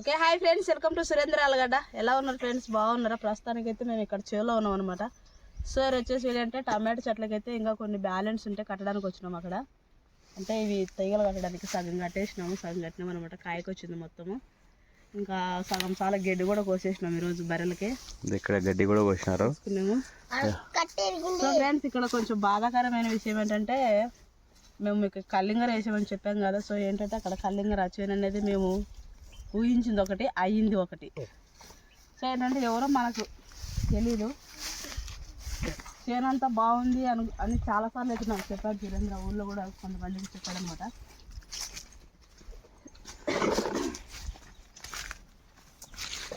Okay hi friends welcome to Surendra Allagadda. ఎలా ఉన్నారు friends? బాగున్నారా? ప్రస్తుతానికి అయితే మేము ఇక్కడ చేలో ఉన్నాం అనమాట సో వచ్చేసి ఏంటంటే టమాటో చెట్లకైతే ఇంకా కొన్ని బ్యాలెన్స్ ఉంటే కట్టడానికి వచ్చినాం అక్కడ. అంటే ఇవి తీగలు కట్టడానికి సగం కట్టేసినాము సగం కట్టినాం అనమాట కాయకు వచ్చింది మొత్తము. ఇంకా సగం చాలా గడ్డి కూడా కోసేసినాం ఈరోజు బర్రెలకి. ఇక్కడ గడ్డి కూడా తీసుకున్నాము సో ఫ్రెండ్స్ ఇక్కడ కొంచెం బాధాకరమైన విషయం ఏంటంటే మేము మీకు కల్లింగర వేసామని చెప్పాం కదా. సో ఏంటంటే అక్కడ కల్లింగర చేను అనేది మేము ఊహించింది ఒకటి అయ్యింది ఒకటి. సో ఏంటంటే ఎవరో మనకు తెలీదు. చేను అంతా బాగుంది అని అని చాలాసార్లు అయితే నాకు చెప్పారు సురేంద్ర ఊళ్ళో కూడా కొంతమందికి చెప్పాడు అనమాట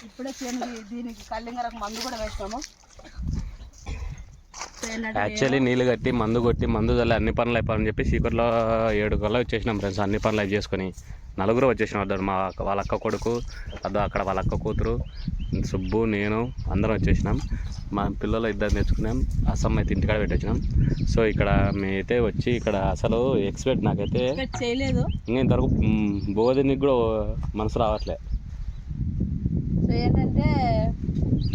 ఇప్పుడే చేనుకి దీనికి కల్లింగరకు మందు కూడా వేసాము యాక్చువల్లీ నీళ్ళు కట్టి మందు కొట్టి మందు చల్లి అన్ని పనులు అయిపోవాలని చెప్పి సీకర్లో ఏడు కల్లా వచ్చేసినాం ఫ్రెండ్స్ అన్ని పనులు అవి చేసుకొని. నలుగురు వచ్చేసినాం అద్దరు మా వాళ్ళ అక్క కొడుకు అదో అక్కడ వాళ్ళ అక్క కూతురు సుబ్బు నేను అందరం వచ్చేసినాం. మా పిల్లలు ఇద్దరు తెచ్చుకున్నాం అస్సాం అయితే ఇంటికాడ పెట్టొచ్చినాం సో ఇక్కడ మేమైతే వచ్చి ఇక్కడ అసలు ఎక్స్పెక్ట్ నాకైతే చేయలేదు. ఇంకా ఇంతవరకు బోధినికి కూడా మనసు రావట్లే. సో ఏంటంటే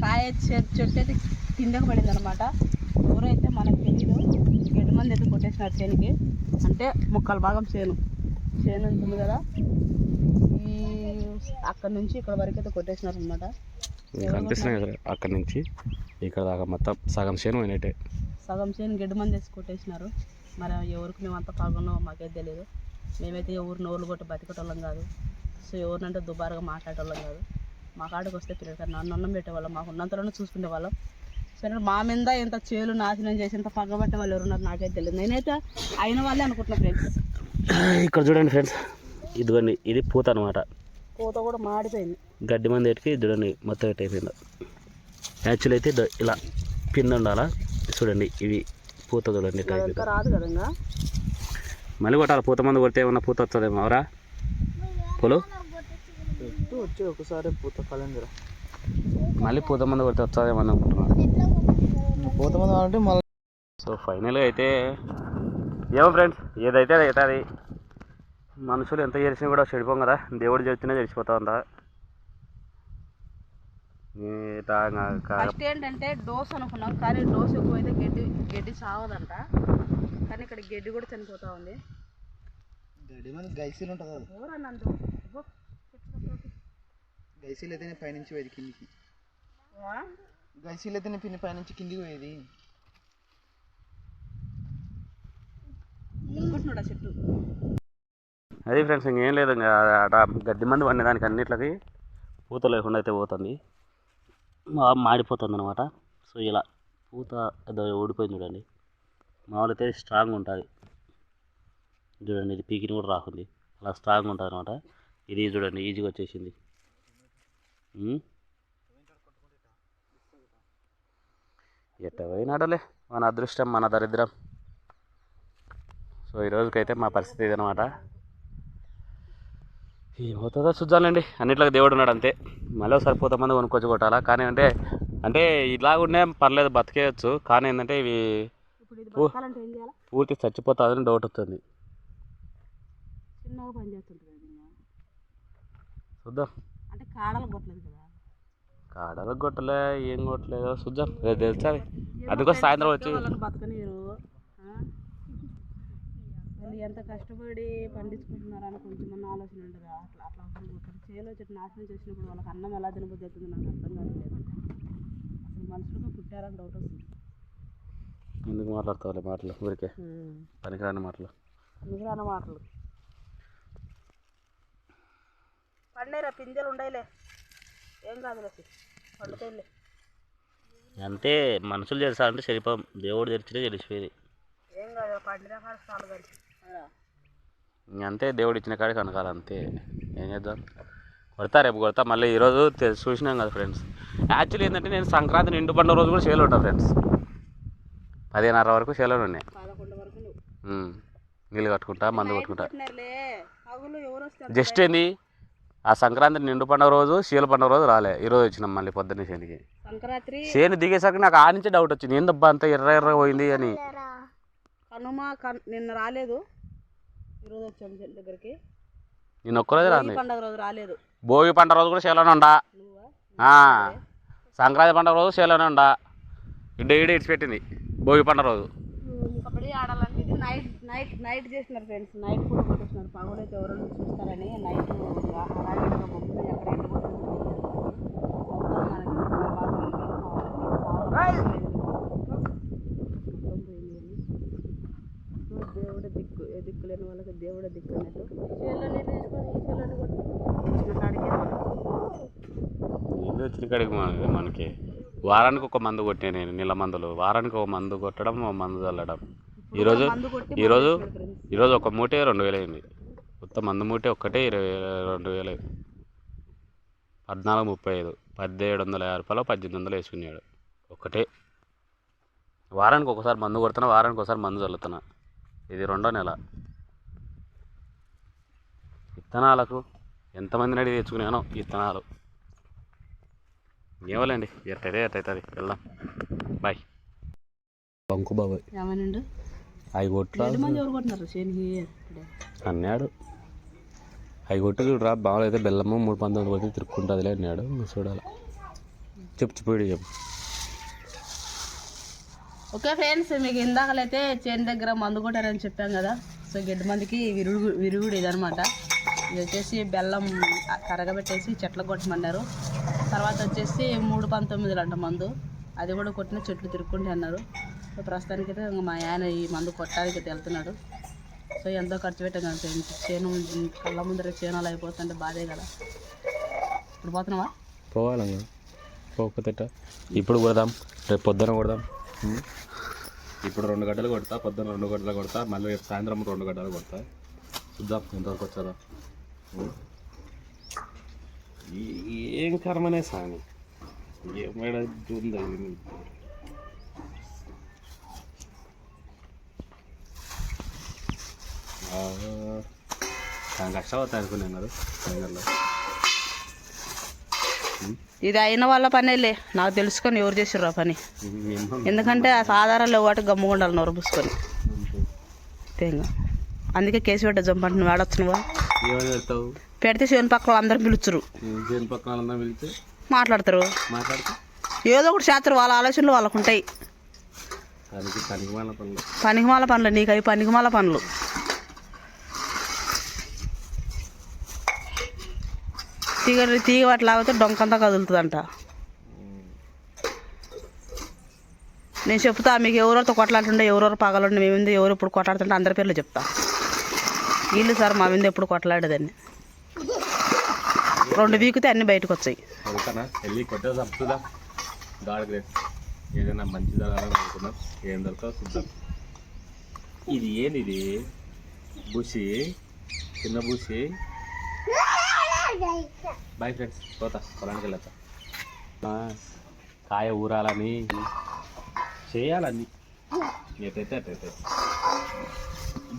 కాయ చె- చెట్టు అయితే కిందకు పడింది అనమాట ఎవరైతే మనకు తెలియదు గడ్డి మంది అయితే కొట్టేసినారు చేనుకి అంటే ముక్కల భాగం చేను. చేను ఉంటుంది కదా? ఈ అక్కడ నుంచి ఇక్కడ వరకు అయితే కొట్టేసినారు అనమాట కనిపిస్తున్నాయి కదా అక్కడ నుంచి ఇక్కడ దాకా మొత్తం సగం చేను పోయినట్టే సగం చేను గడ్డి మంది వేసి కొట్టేసినారు. మరి ఎవరికి మేము అంత పాల్గొన్నామో మాకే తెలియదు మేమైతే ఎవరు నోళ్ళు కొట్టి బతికేటోళ్ళం కాదు. సో ఎవరినంటే దుబారుగా మాట్లాడేటోళ్ళం కాదు. మా కాడికి వస్తే పిల్లలు నన్ను అన్నం పెట్టేవాళ్ళం మాకు ఉన్నంతలోనే చూసుకునే వాళ్ళం సరే మా మీద ఇంత చేలు నాశనం చేసి ఇంత పగబట్టే వాళ్ళు ఎవరున్నారు నాకైతే తెలియదు. నేనైతే అయిన వాళ్ళే అనుకుంటున్నా ఫ్రెండ్స్ ఇక్కడ చూడండి ఫ్రెండ్స్ ఇదిగోండి ఇది పూత అనమాట పూత కూడా మాడిపోయింది. గడ్డి మంది ఎట్టుకి చూడండి మొత్తం ఎట్ అయిపోయింది. యాక్చువల్ అయితే ఇలా పిండి ఉండాలా? చూడండి ఇది పూత చూడండి రాదు కదా ఇంకా? మళ్ళీ కొట్టాలి పూత మంది కొడితే ఏమన్నా పూత వస్తుందేమో అవరా పూలు. వచ్చి ఒకసారి పూత కలందిరా మళ్ళీ పూత మంది కొడితే వస్తుందేమో అని అనుకుంటున్నాను అంటే మళ్ళీ. సో ఫైనల్గా అయితే ఏమో ఫ్రెండ్స్ ఏదైతే అది అవుతుంది మనుషులు ఎంత చేసినా కూడా చెడిపోం కదా దేవుడు చెప్తేనే చెడిచిపోతా ఉందా ఫస్ట్ ఏంటంటే డోస్ అనుకున్నాం కానీ డోస్ ఎక్కువైతే గడ్డి గడ్డి చావదంట. కానీ ఇక్కడ గడ్డి కూడా చనిపోతా ఉంది. గడ్డి మీద గైసీలు ఉంటుంది గైసీలు అయితేనే పైనుంచి పోయేది కిందికి గైసీలు అయితేనే పిన్ని పైనుంచి కిందికి పోయేది. చెట్టు. అది ఫ్రెండ్స్ ఇంకేం లేదు ఇంకా. అట గడ్డి మంది పండే దానికి అన్నిట్లకి పూత లేకుండా అయితే పోతుంది. మా మాడిపోతుంది అనమాట సో ఇలా పూత ఏదో ఊడిపోయింది చూడండి. మామూలు అయితే స్ట్రాంగ్ ఉంటుంది చూడండి ఇది పీకిని కూడా రాకుంది. అలా స్ట్రాంగ్ ఉంటుంది అనమాట ఇది చూడండి ఈజీగా వచ్చేసింది. ఎట్ట పోయినాడలే? మన అదృష్టం మన దరిద్రం. సో ఈ రోజుకైతే మా పరిస్థితి ఇదనమాట ఏమవుతుందో చూద్దాంలేండి. అన్నిట్లోకి దేవుడు ఉన్నాడు అంతే. మళ్ళీ ఒకసారి కొనుక్కొచ్చి కొట్టాలా? కానీ అంటే అంటే ఇలాగుండే పర్లేదు బతికేయచ్చు. కానీ ఏంటంటే ఇవి పూర్తి చచ్చిపోతుందని డౌట్ వస్తుంది. చూద్దాం. అంటే కాడలు కొట్టలేదు కదా కాడలకు కొట్టలే ఏం కొట్టలేదో చూద్దాం. రేపు తెలుస్తుంది అందుకోసం సాయంత్రం వచ్చి. ఎంత కష్టపడి పండించుకుంటున్నారని కొంచెం మన ఆలోచన ఉండదు అట్లా అట్లా ఒకరి చేలో చెట్టు నాశనం చేసినప్పుడు వాళ్ళకి అన్నం ఎలా తినబుద్ధి అవుతుంది నాకు అర్థం కావట్లేదు. అసలు మనుషులుగా పుట్టారని డౌట్ వస్తుంది. ఎందుకు మాట్లాడతావులే మాటలు? ఊరికే. పనికిరాని మాటలు. మిగిలిన మాటలు. పండేరా పింజలు ఉండయిలే ఏం అంతే మనుషులు చేస్తారంటే సరిపోం. దేవుడు తెరిచితే తెలిసిపోయేది. ఏం కాదు పండిన అంతే దేవుడు ఇచ్చిన కాడికి అనకాలి అంతే. ఏం చేద్దాం? కొడతా రేపు కొడతా. మళ్ళీ ఈరోజు చూసినాం కదా ఫ్రెండ్స్. యాక్చువల్లీ ఏంటంటే నేను సంక్రాంతి నిండు పండుగ రోజు కూడా చేలో ఉంటా ఫ్రెండ్స్. పదిహేనర వరకు చేలో ఉన్నాయి. నీళ్ళు కట్టుకుంటా మందు కొట్టుకుంటా. జస్ట్ ఏంది? ఆ సంక్రాంతి నిండు పండుగ రోజు శీల పండుగ రోజు రాలే. ఈరోజు వచ్చినాం మళ్ళీ పొద్దున్నే చేనికి సంక్రాంతి చేను దిగేసరికి నాకు ఆ నుంచి డౌట్ వచ్చింది. ఏందబ్బా అంత ఎర్ర ఎర్ర పోయింది అని. కనుమ కన్ నిన్న రాలేదు. ఈరోజు చెట్టు దగ్గరికి. నేను ఒక్కరోజే రాను పండగ రోజు రాలేదు. భోగి పంట రోజు కూడా చేలోనే ఉండా. సంక్రాంతి పండుగ రోజు చేలోనే ఉండా. ఇడ్డ ఇడ ఇడిచిపెట్టింది. భోగి పంట రోజు. నైట్ నైట్ చేస్తున్నారు ఫ్రెండ్స్. నైట్ ఫుడ్ కొట్టేస్తున్నారు పగలైతే ఎవరైనా చూస్తారని నైట్ హడావిడిగా మమ్మల్ని ఎక్కడ దేవుడే దిక్కు ఏ దిక్కు లేని వాళ్ళకి దేవుడే దిక్కు అన్నట్టు వచ్చిన కాడికి మనకి. వారానికి ఒక మందు కొట్టే నేను నీళ్ళ మందులు. వారానికి ఒక మందు కొట్టడం ఒక మందు చల్లడం. ఈరోజు ఈరోజు ఈరోజు ఒక మూటే రెండు వేలు అయింది మొత్తం మందు మూటే ఒక్కటే ఇరవై రెండు వేలు అయింది పద్నాలుగు ముప్పై ఐదు పదిహేడు వందల యాభై రూపాయలు పద్దెనిమిది వందలు వేసుకున్నాడు. ఒకటే వారానికి ఒకసారి మందు కొడుతున్నా వారానికి ఒకసారి మందు చల్లుతున్నా. ఇది రెండో నెల. విత్తనాలకు ఎంతమందిని అడిగి తెచ్చుకున్నానో విత్తనాలు. ఏమోలేండి ఎట్టయితే ఎట్టయితుంది. వెళ్దాం. బాయ్. బంకు బాబాయ్. అవి కొట్లా అన్నాడు. అవి కొట్టు చూడరా బాగాలైతే బెల్లము మూడు పంతొమ్మిది కొట్టి తిరుక్కుంటుందిలే అన్నాడు. చూడాలి. చెప్పు చెప్పు చెప్పు. ఓకే ఫ్రెండ్స్ మీకు ఇందాకలైతే చేను దగ్గర మందు కొట్టారని చెప్పాం కదా. సో గడ్డి మందికి విరుగుడు విరుగుడు ఇదనమాట ఇది వచ్చేసి బెల్లం కరగబెట్టేసి చెట్లకు కొట్టమన్నారు. తర్వాత వచ్చేసి మూడు పంతొమ్మిదిలు అంట మందు. అది కూడా కొట్టిన చెట్లు తిరుక్కుంటే అన్నారు. సో ప్రస్తుతానికి అయితే ఇంకా మా ఆయన ఈ మందు కొట్టడానికి అయితే వెళ్తున్నాడు. సో ఎంతో ఖర్చు పెట్టాం కదా చేను కళ్ళ ముందర చేను అలా అయిపోతుంటే బాధే కదా. ఇప్పుడు పోతున్నావా? పోవాలంగా పోకపోతేట ఇప్పుడు కొడదాం. రేపు పొద్దున కొడదాం. ఇప్పుడు రెండు గడ్డలు కొడతా పొద్దున రెండు గడ్డలు కొడతా మళ్ళీ రేపు సాయంత్రం రెండు గడ్డలు కొడతా. చూద్దాం ఎంతవరకు వచ్చారా. ఏం కర్మనే సాని ఏమైనా ఉందా ఇది? అయిన వాళ్ళ పనేలే. నాకు తెలుసుకొని ఎవరు చేసిర్రు ఆ పని. ఎందుకంటే ఆ సాధారణలో వాటి గమ్ముగుండాలి నోరు పూసుకొని అందుకే కేసు పెట్ట నువ్వు ఆడొచ్చునువా పెడితే శివన్ పక్కన అందరు పిలుచురు. మాట్లాడతారు. మాట్లాడితే? ఏదో ఒకటి చేస్తారు వాళ్ళ ఆలోచనలు వాళ్ళకు ఉంటాయి పనికిమాల పనులు నీకు అవి పనికిమాల పనులు. తీగ తీగ వాటి లాగితే డొంకంతా కదులుతుందంట. నేను చెప్తా మీకు ఎవరెవరితో కొట్లాడుతుండే ఎవరెవరు పగలుండే మేమింది ఎవరు ఇప్పుడు కొట్లాడుతుంటే అందరి పేర్లు చెప్తా. వీళ్ళు సార్ మా మీద ఎప్పుడు కొట్లాడేదాన్ని. రెండు వీకితే అన్నీ బయటకు వచ్చాయి ఏదైనా మంచి అనుకున్నాం. ఏం చూద్దాం ఇది ఏంది ఇది? బుషి చిన్న బుసి? బాయ్ ఫ్రెండ్స్ పోతా. పొలానికి వెళ్ళొచ్చా కాయ ఊరాలని చేయాలని. ఎటైతే అట్టయితే